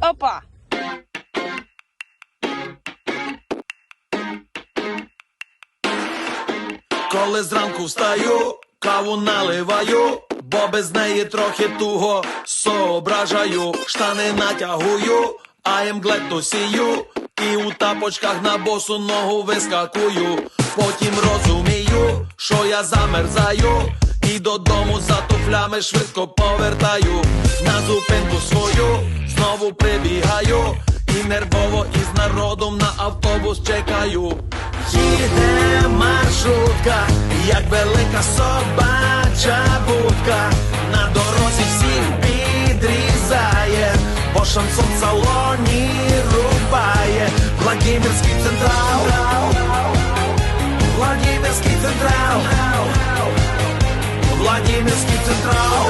Опа! Коли зранку встаю, каву наливаю, бо без неї трохи туго соображаю, штани натягую, а їм глету сію, і у тапочках на босу ногу вискакую. Потім розумію, що я замерзаю, і додому за туфлями швидко повертаю. На прибігаю, і нервово із народом на автобус чекаю. Їде маршрутка, як велика собача будка, на дорозі всіх підрізає, бо шансон в салоні рубає, Владимирський централ, Владимирський централ, Владимирський централ,